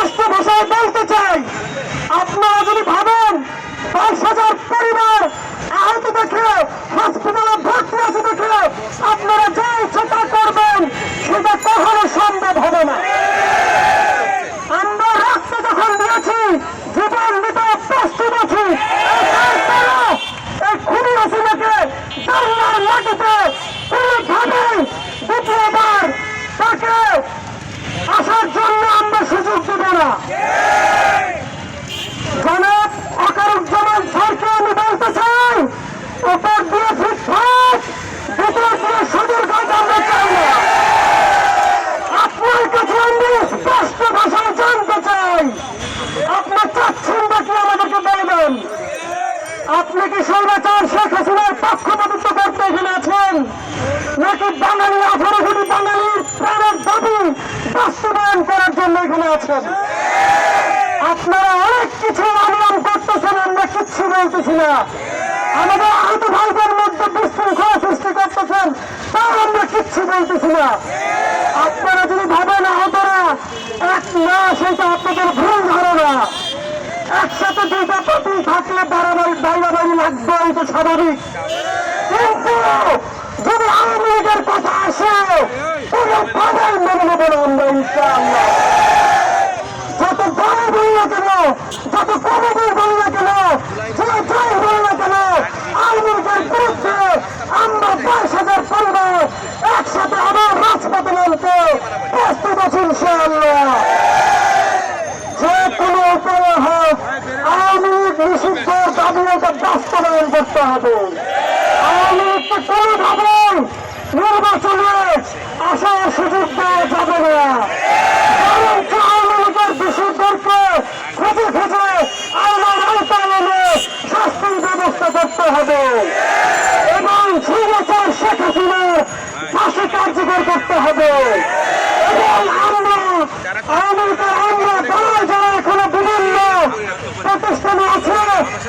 স্পষ্ট ভাষায় বলতে চাই, আপনারা যদি ভাবেন দশ হাজার পরিবার আহত দেখে হসপিটালে ভর্তি আছে দেখে আপনারা যে ইচ্ছাটা করবেন, সেটা কখনো সম্ভব হবে না। আমরা রক্ত যখন দিয়েছি, জীবন দিতে প্রস্তুত আছি এই খুনি হাসিনাকে বাংলার মাটিতে কোনোভাবেই দ্বিতীয়বার তাকে আসার জন্য সুযোগ দেব না এখানে আছেন। আপনারা অনেক কিছু অনুমান করতেছেন, আমরা কিচ্ছু বলতেছি না। আমাদের আহত ভাইদের মধ্যে বিশৃঙ্খলা সৃষ্টি করতেছেন, তাও আমরা কিচ্ছু বলতেছি না। আপনারা যদি ভাবেন আহতরা, এক না সেটা আপনাদের ভুল ধারণা একসাথে দুইটা পাতি থাকলে বাড়াবাড়ি বাইরাবাড়ি লাগবে এটা স্বাভাবিক। কিন্তু যদি আওয়ামী লীগের কথা আসে, কোনো বাধাই মেনে নেব না আমরা, ইনশাআল্লাহ যত বড় বই না কেন যত না না কেন আওয়ামী বিরুদ্ধে আমরা হাজার পরিবার একসাথে আবার রাজপথে নামতে প্রস্তুত আছি ইনশাআল্লাহ। যে কোনো উপায় হোক, আওয়ামী লীগ দাবি বাস্তবায়ন করতে হবে। আওয়ামী লীগকে কোনোভাবেই নির্বাচনে আসার সুযোগ দেওয়া যাবে না বরঞ্চ আওয়ামী লীগের দোষীদেরকে খুঁজে খুঁজে আইনের আওতায় এনে শাস্তির ব্যবস্থা করতে হবে এবং সুবচার শেখ হাসিনার ফাঁসি কার্যকর করতে হবে এবং আমরা আওয়ামী লীগের আমরা যারা যারা এখনও বিভিন্ন প্রতিষ্ঠানে আছে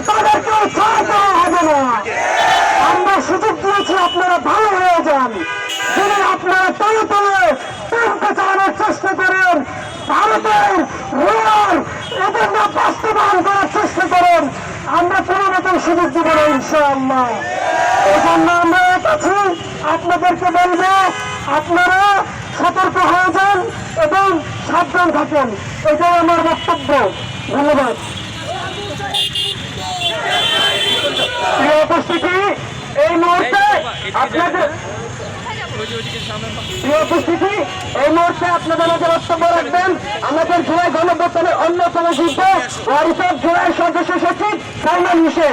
তাদেরকে ছাড় দেওয়া হবে না আমরা সুযোগ দিয়েছি আপনারা ভালো হয়ে যান যদি আপনারা তলে তলে ট্রেনকে চালানোর চেষ্টা করেন ভারতের রোয়ার এজেন্ডা বাস্তবায়ন করার চেষ্টা করেন আমরা কোনো রকম সুযোগ দিব না আপনাদেরকে বলব, আপনারা সতর্ক হয়ে যান এবং সাবধান থাকেন। এটাই আমার বক্তব্য। ধন্যবাদ। উপস্থিতি, এই মুহূর্তে আপনাদের উপস্থিতি, এই মুহূর্তে আপনাদের মাঝে রাখবেন। আমাদের জুলাই গণবর্তনের অন্যতম যুদ্ধ ওয়ারিসের জুলাই সদস্য সচিব সাইমান হোসেন